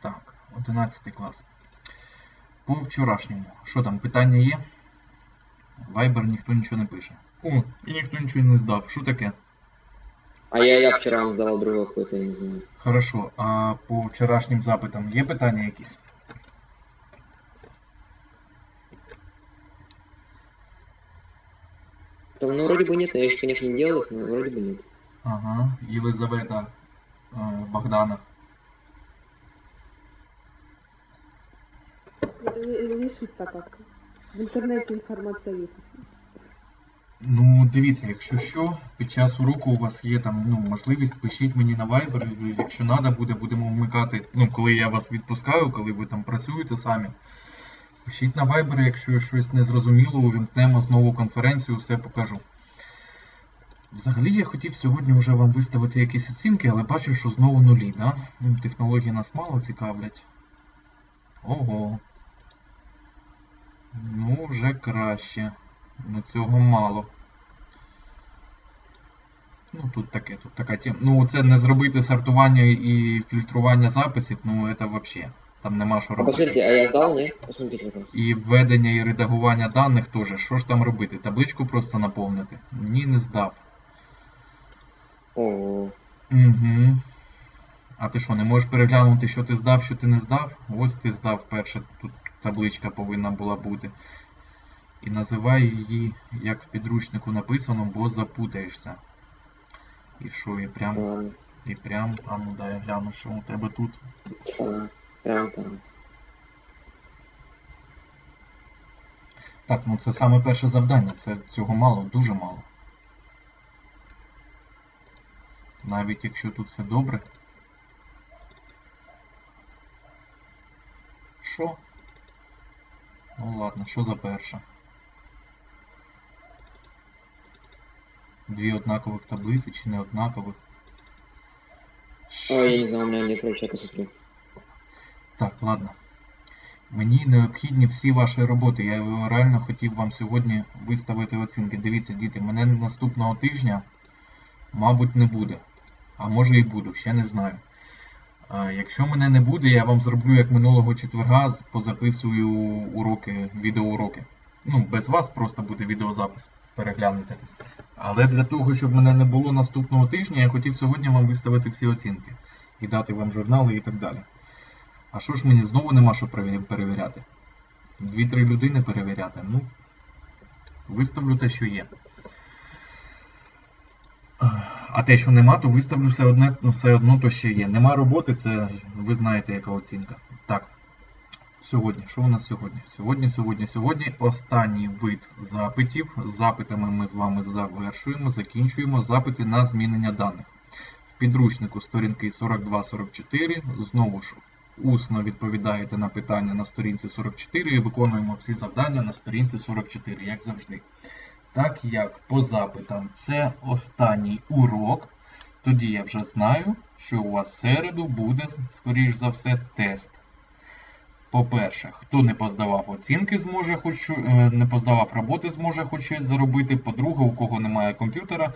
Так, 11 клас. По вчорашньому. Що там, питання є? Viber ніхто нічого не пише. О, і ніхто нічого не здав. Що таке? А я, я вчера вам другой какой-то, я не знаю. Хорошо. А по вчорашнім запитам є питання якісь? Там, ну, вроде бы нет, я еще, конечно, не делал их, но вроде бы нет. Ага. Єлизавета е, Богдана. Э, В интернете информация есть. Ну, дивіться, якщо що, під час уроку у вас є там ну, можливість, пишіть мені на Viber, якщо треба буде, будемо вмикати, ну, коли я вас відпускаю, коли ви там працюєте самі. Пишіть на Viber, якщо щось не зрозуміло, увімкнемо знову конференцію, все покажу. Взагалі я хотів сьогодні вже вам виставити якісь оцінки, але бачу, що знову нулі, да? Технології нас мало цікавлять. Ого. Ну, вже краще. Ну цього мало. Ну тут таке, тут така тема. Ну це не зробити сортування і фільтрування записів, ну це взагалі. Там нема що робити. посмотрите, а я? Посмотрите, пожалуйста. І введення і редагування даних теж. Що ж там робити? Табличку просто наповнити? Ні, не здав. О, Угу. А ти що, не можеш переглянути, що ти здав, що ти не здав? Ось ти здав перше, тут табличка повинна була бути. І називай її, як в підручнику написано, бо запутаєшся. І що, і прям, і прям, а ну дай я гляну, що у тебе тут. Прям там. Так, ну це саме перше завдання, це цього мало, дуже мало. Навіть якщо тут все добре. Що? Ну ладно, що за перша? Дві однакових таблиці чи не однакових? Ой, я не знаю, у меня посмотрю. Так, ладно. Мені необхідні всі ваші роботи. Я реально хотів вам сьогодні виставити оцінки. Дивіться, діти, мене наступного тижня, мабуть, не буде. А може і буду, ще не знаю. Якщо мене не буде, я вам зроблю як минулого четверга, позаписую уроки, відеоуроки. Ну, без вас просто буде відеозапис. Переглянете. Але для того, щоб мене не було наступного тижня, я хотів сьогодні вам виставити всі оцінки і дати вам журнали і так далі. А що ж мені знову нема що перевіряти? Дві-три людини перевіряти. Ну, виставлю те, що є. А те, що нема, то виставлю все, одне, ну, все одно то ще є. Нема роботи, це ви знаєте, яка оцінка. Так. Сьогодні, що у нас сьогодні? Сьогодні, сьогодні, сьогодні останній вид запитів. З запитами ми з вами завершуємо, закінчуємо запити на змінення даних. В підручнику сторінки 42-44. Знову ж усно відповідаєте на питання на сторінці 44 і виконуємо всі завдання на сторінці 44, як завжди. Так як по запитам це останній урок, тоді я вже знаю, що у вас в середу буде, скоріш за все, тест. По-перше, хто не поздавав оцінки, зможе хоч е, не поздавав роботи, зможе хоч щось заробити. По-друге, у кого немає комп'ютера,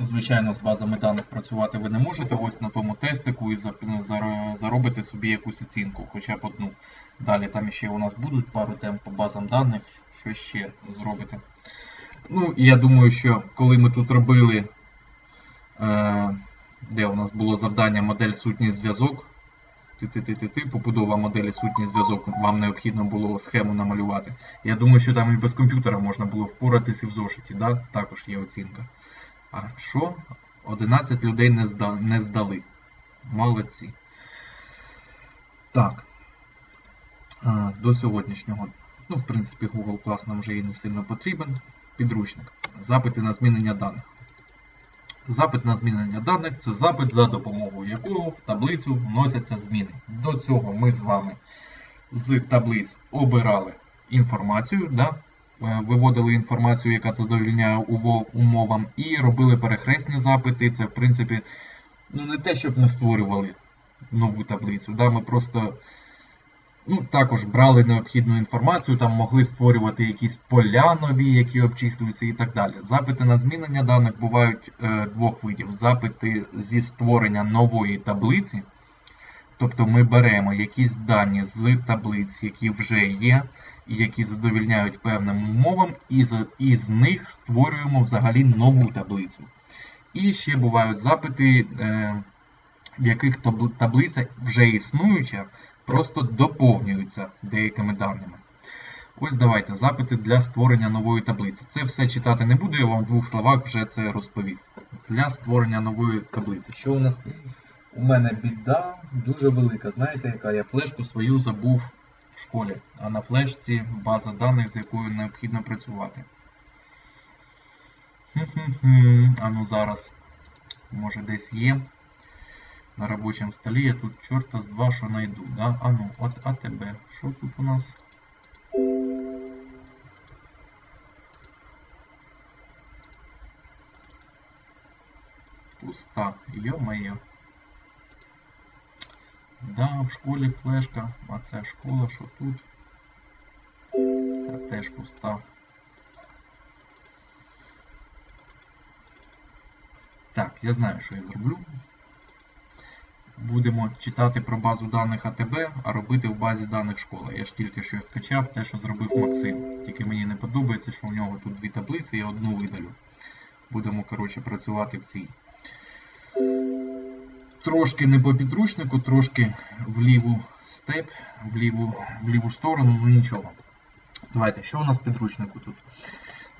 звичайно, з базами даних працювати ви не можете. Ось на тому тестику і зап- заро- заробите собі якусь оцінку, хоча б одну. Далі там ще у нас будуть пару тем по базам даних, що ще зробите. Ну, і я думаю, що коли ми тут робили, е, де у нас було завдання модель сутній зв'язок. Побудова моделі сутній зв'язок, вам необхідно було схему намалювати. Я думаю, що там і без комп'ютера можна було впоратися в зошиті, да? також є оцінка. А що? 11 людей не, зда... не здали. Молодці. Так. До сьогоднішнього. Ну, в принципі, Google Class нам вже і не сильно потрібен. Підручник. Запити на змінення даних. Запит на змінення даних це запит, за допомогою якого в таблицю вносяться зміни. До цього ми з вами з таблиць обирали інформацію, да? Е, виводили інформацію, яка задовольняє уво- умовам, і робили перехресні запити. Це, в принципі, ну не те, щоб ми створювали нову таблицю. Да? Ми просто ну, також брали необхідну інформацію, там могли створювати якісь поля нові, які обчислюються і так далі. Запити на змінення даних бувають е, двох видів: запити зі створення нової таблиці, Тобто ми беремо якісь дані з таблиць, які вже є, які задовільняють певним умовам, і з, і з них створюємо взагалі нову таблицю. І ще бувають запити, е, в яких таблиця вже існуюча, просто доповнюється деякими даними. Ось давайте запити для створення нової таблиці. Це все читати не буду, я вам в двох словах вже це розповів. Для створення нової таблиці. Що у нас? У мене біда дуже велика. Знаєте, яка я флешку свою забув в школі, а на флешці база даних, з якою необхідно працювати. А ну зараз. Може десь є. На робочому столі я тут чорта з два що знайду. Да? А ну, от АТБ. Що тут у нас? Пуста. Йо-моє. Да, в школі флешка, а це школа, що тут? Це теж пуста. Так, я знаю, що я зроблю. Будемо читати про базу даних АТБ, а робити в базі даних школа. Я ж тільки що скачав те, що зробив Максим. Тільки мені не подобається, що у нього тут дві таблиці, я одну видалю. Будемо, коротше, працювати в цій. Трошки не по підручнику, трошки в ліву степ, в ліву, в ліву сторону, ну нічого. Давайте, що у нас в підручнику тут?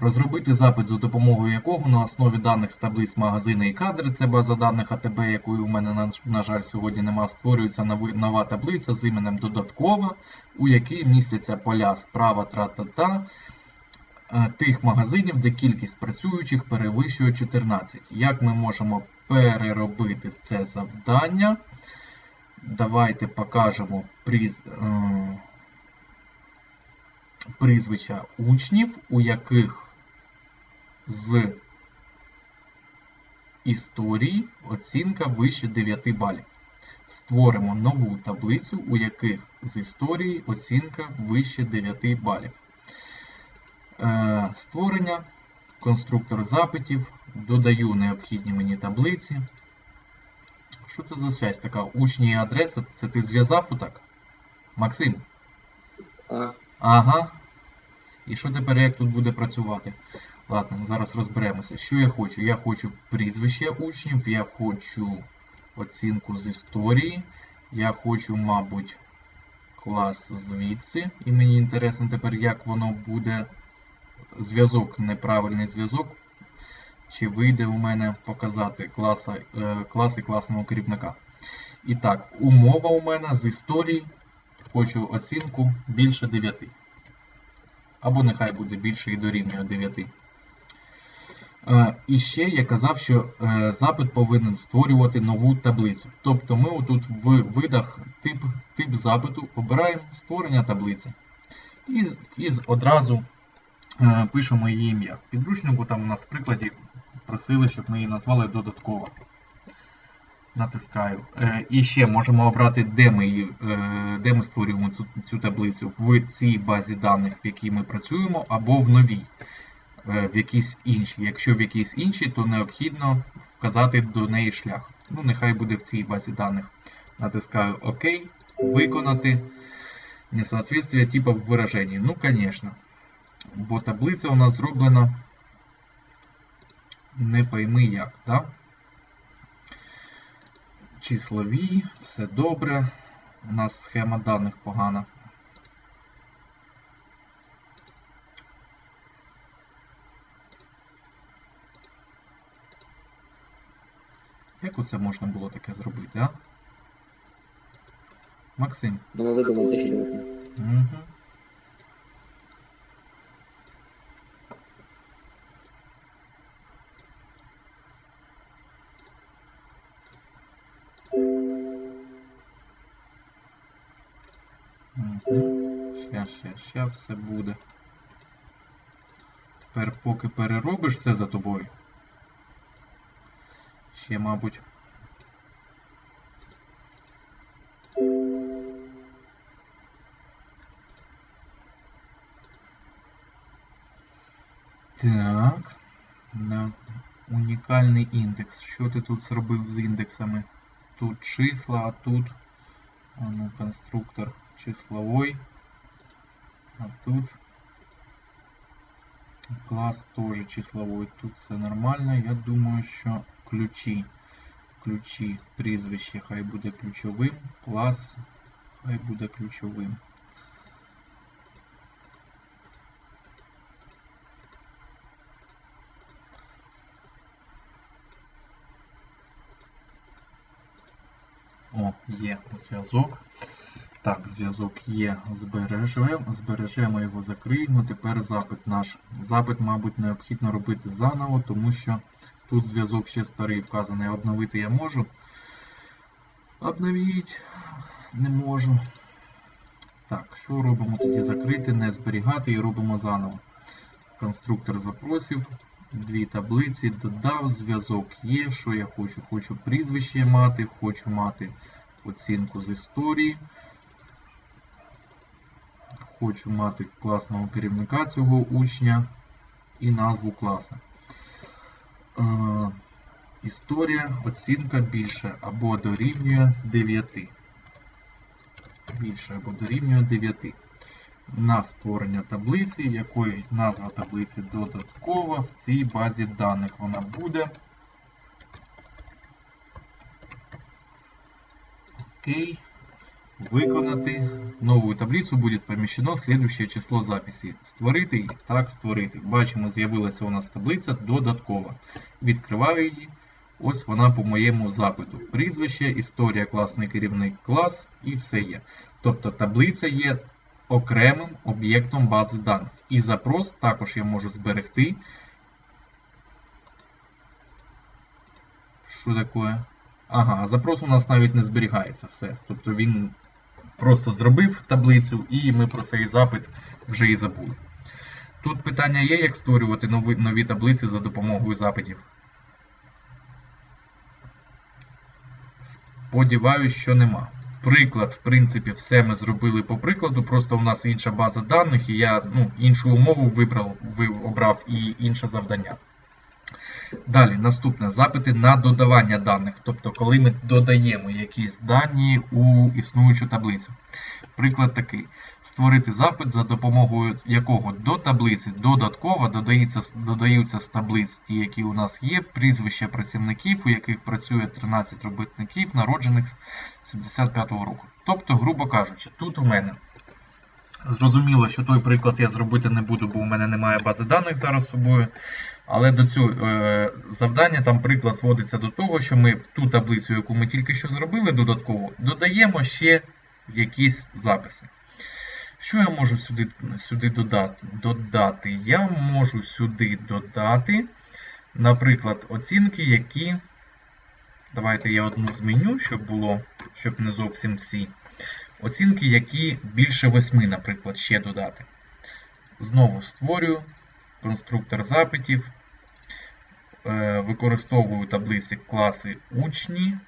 Розробити запит, за допомогою якого на основі даних з таблиць магазини і кадри, це база даних АТБ, якої у мене, на, жаль, сьогодні нема, створюється нова таблиця з іменем додаткова, у якій містяться поля справа тра-та-та е, тих магазинів, де кількість працюючих перевищує 14. Як ми можемо переробити це завдання? Давайте покажемо приз, е, прізвища учнів, у яких з історії оцінка вище 9 балів. Створимо нову таблицю, у яких з історії оцінка вище 9 балів. Е, Створення, конструктор запитів, додаю необхідні мені таблиці. Що це за связь така? Учні і адреса? Це ти зв'язав отак? Максим? А, Ага. І що тепер як тут буде працювати? Ладно, зараз розберемося. Що я хочу? Я хочу прізвище учнів, я хочу оцінку з історії, я хочу, мабуть, клас звідси. І мені інтересно тепер, як воно буде зв'язок, неправильний зв'язок. Чи вийде у мене показати класа, е, класи класного керівника. І так, умова у мене з історії. Хочу оцінку більше 9. Або нехай буде більше і дорівнює 9. Е, І ще я казав, що е, запит повинен створювати нову таблицю. Тобто ми отут в видах тип, тип запиту обираємо створення таблиці. І, і одразу пишемо її ім'я. В підручнику там у нас в прикладі просили, щоб ми її назвали додатково. Натискаю. Е, і ще можемо обрати, де ми, е, де ми створюємо цю, цю таблицю в цій базі даних, в якій ми працюємо, або в новій, е, в якійсь іншій. Якщо в якійсь іншій, то необхідно вказати до неї шлях. Ну, нехай буде в цій базі даних. Натискаю ОК, виконати несоответствие типа в вираженні. Ну, звісно. Бо таблиця у нас зроблена не пойми як, так? Да? числові, все добре. У нас схема даних погана. Як оце можна було таке зробити, а? Максим. ну видумав це. Угу. Ща, ща все буде. Тепер поки переробиш все за тобою. Ще, мабуть. Так. Да. Унікальний індекс. Що ти тут зробив з індексами? Тут числа, а тут ну, конструктор числовой. А тут клас тоже числовой. Тут все нормально. Я думаю, що ключі. Ключі, прізвище хай буде ключовим. Клас хай буде ключовим. О, є зв'язок. Так, зв'язок є, збережемо, збережемо його, закриємо. Тепер запит наш. Запит, мабуть, необхідно робити заново, тому що тут зв'язок ще старий вказаний. Обновити я можу. Обновіть не можу. Так, що робимо тоді? Закрити, не зберігати і робимо заново. Конструктор запросів. Дві таблиці, додав, зв'язок є. Що я хочу? Хочу прізвище мати, хочу мати оцінку з історії. Хочу мати класного керівника цього учня і назву класу. Е, історія, оцінка більше або дорівнює 9. Більше або дорівнює 9. На створення таблиці, якої назва таблиці додаткова в цій базі даних вона буде. Окей. Виконати. Новую таблицу будет помещено следующее число записі. Створити і так створити. Бачимо, з'явилася у нас таблиця додаткова. Відкриваю її. Ось вона по моєму запиту. Прізвище, історія, класний керівник, клас і все є. Тобто таблиця є окремим об'єктом бази даних. І запрос також я можу зберегти. Що таке? Ага, запрос у нас навіть не зберігається все. Тобто він просто зробив таблицю, і ми про цей запит вже і забули. Тут питання є, як створювати нові, нові таблиці за допомогою запитів. Сподіваюсь, що нема. Приклад, в принципі, все ми зробили по прикладу, просто у нас інша база даних, і я ну, іншу умову вибрав, ви обрав і інше завдання. Далі, наступне запити на додавання даних, тобто коли ми додаємо якісь дані у існуючу таблицю. Приклад такий: створити запит, за допомогою якого до таблиці додатково додається, додаються з таблиць які у нас є, прізвища працівників, у яких працює 13 робітників, народжених з 75-го року. Тобто, грубо кажучи, тут у мене. Зрозуміло, що той приклад я зробити не буду, бо у мене немає бази даних зараз з собою. Але до цього е, завдання там приклад зводиться до того, що ми в ту таблицю, яку ми тільки що зробили додатково, додаємо ще якісь записи. Що я можу сюди сюди додати? Я можу сюди додати, наприклад, оцінки, які. Давайте я одну зміню, щоб було, щоб не зовсім всі. Оцінки, які більше 8, наприклад, ще додати. Знову створюю конструктор запитів. Е, Використовую таблиці класи учні.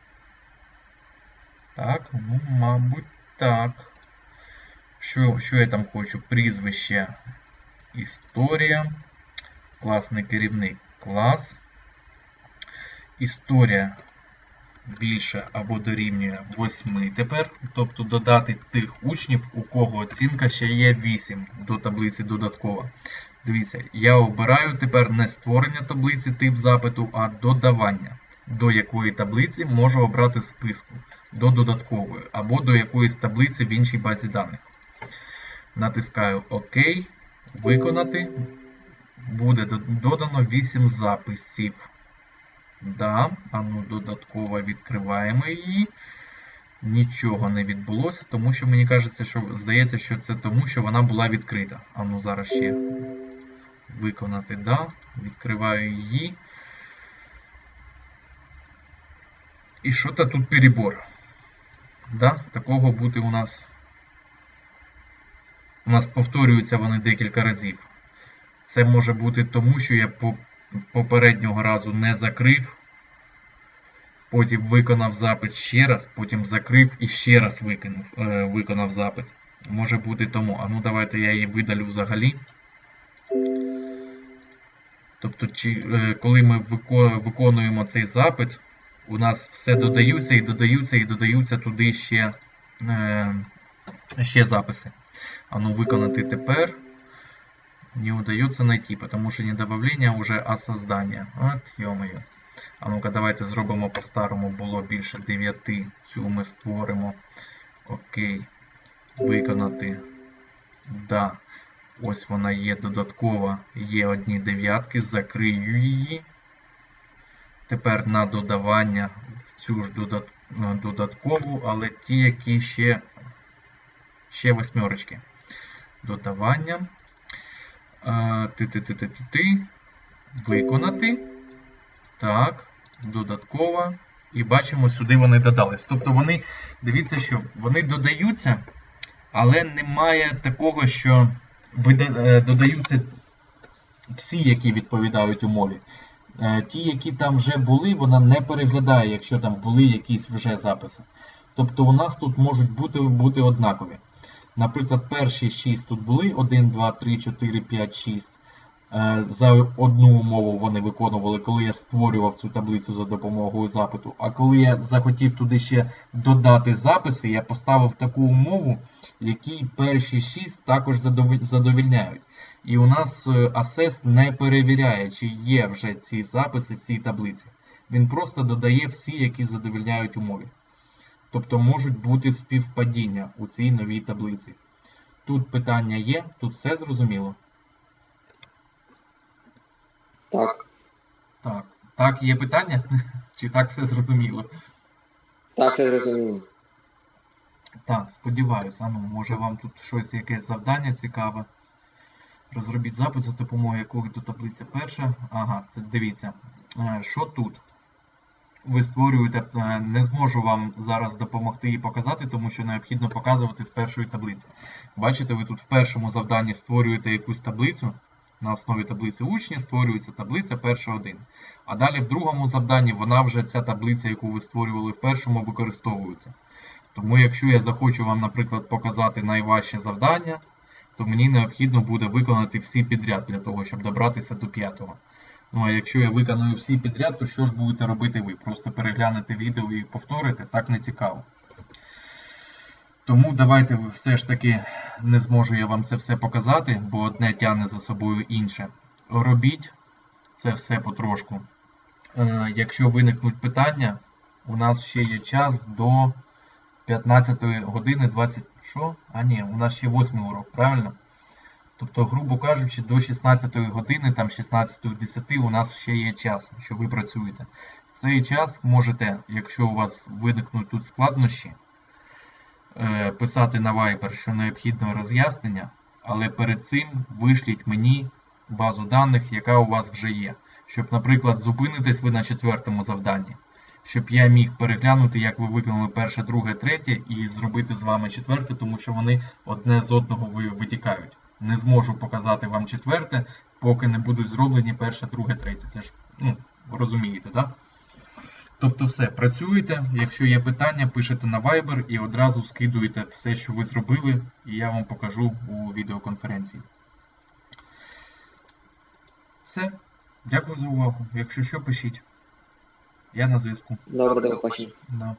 Так, ну, мабуть, так. Що, що я там хочу? Прізвище, історія, класний керівник клас. Історія більше або дорівнює 8 тепер. Тобто додати тих учнів, у кого оцінка ще є 8 до таблиці додаткова. Дивіться, я обираю тепер не створення таблиці тип запиту, а додавання. До якої таблиці можу обрати списку до додаткової, або до якоїсь таблиці в іншій базі даних. Натискаю ОК. Виконати. Буде додано 8 записів. Да, а ну додатково відкриваємо її. Нічого не відбулося, тому що мені кажеться, що здається, що це тому, що вона була відкрита. А ну зараз ще виконати, да. Відкриваю її. І що то тут перебор? Да, Такого бути у нас. У нас повторюються вони декілька разів. Це може бути тому, що я попереднього разу не закрив, потім виконав запит ще раз, потім закрив і ще раз виконав, е, виконав запит. Може бути тому. А ну давайте я її видалю взагалі. Тобто, чи, е, коли ми виконуємо цей запит, у нас все додаються і додаються і додаються туди ще е, ще записи. А ну виконати тепер. Не удается найти, потому что не добавление уже, а создание. От, ё-моё. А ну-ка, давайте зробимо по-старому. Було більше 9. Цю ми створимо. Окей. Виконати. Да. Ось вона є додаткова. Є одні дев'ятки. Закрию її. Тепер на додавання в цю ж е, додаткову, але ті, які ще, ще восьмерочки. Додавання. Е, Ти-ти-ти-ти-ти. Виконати. Так. Додатково. І бачимо, сюди вони додались. Тобто вони, дивіться, що вони додаються, але немає такого, що е, додаються всі, які відповідають умові. Е, Ті, які там вже були, вона не переглядає, якщо там були якісь вже записи. Тобто у нас тут можуть бути, бути однакові. Наприклад, перші 6 тут були 1, 2, 3, 4, 5, 6. Е, За одну умову вони виконували, коли я створював цю таблицю за допомогою запиту. А коли я захотів туди ще додати записи, я поставив таку умову, якій перші 6 також задовільняють. І у нас е, Assess не перевіряє, чи є вже ці записи в цій таблиці. Він просто додає всі, які задовільняють умові. Тобто можуть бути співпадіння у цій новій таблиці. Тут питання є, тут все зрозуміло. Так. Так. Так, є питання? Чи так все зрозуміло? Так, це зрозуміло. Так, сподіваюся, ну, може вам тут щось якесь завдання цікаве. Розробіть запит за допомогою якого до таблиці перша. Ага, це дивіться. Е, Що тут? Ви створюєте, е, не зможу вам зараз допомогти і показати, тому що необхідно показувати з першої таблиці. Бачите, ви тут в першому завданні створюєте якусь таблицю. На основі таблиці учні створюється таблиця перша 1. А далі в другому завданні вона вже ця таблиця, яку ви створювали в першому, використовується. Тому якщо я захочу вам, наприклад, показати найважче завдання, то мені необхідно буде виконати всі підряд для того, щоб добратися до п'ятого. Ну а якщо я виконую всі підряд, то що ж будете робити ви? Просто переглянете відео і повторите, так не цікаво. Тому давайте все ж таки не зможу я вам це все показати, бо одне тягне за собою інше. Робіть це все потрошку. Е, якщо виникнуть питання, у нас ще є час до 15 години 20. Що? А ні, у нас ще 8 урок, правильно? Тобто, грубо кажучи, до 16 години, там 16.10 у нас ще є час, що ви працюєте. В цей час можете, якщо у вас виникнуть тут складнощі, писати на Viber, що необхідно роз'яснення, але перед цим вишліть мені базу даних, яка у вас вже є. Щоб, наприклад, зупинитесь ви на четвертому завданні щоб я міг переглянути, як ви виконали перше, друге, третє, і зробити з вами четверте, тому що вони одне з одного витікають. Не зможу показати вам четверте, поки не будуть зроблені перше, друге, третє. Це ж, ну, розумієте, так? Тобто все, працюєте. Якщо є питання, пишете на Viber і одразу скидуєте все, що ви зробили, і я вам покажу у відеоконференції. Все. Дякую за увагу. Якщо що, пишіть. Я на зв'язку. Добре, до побачення. Да.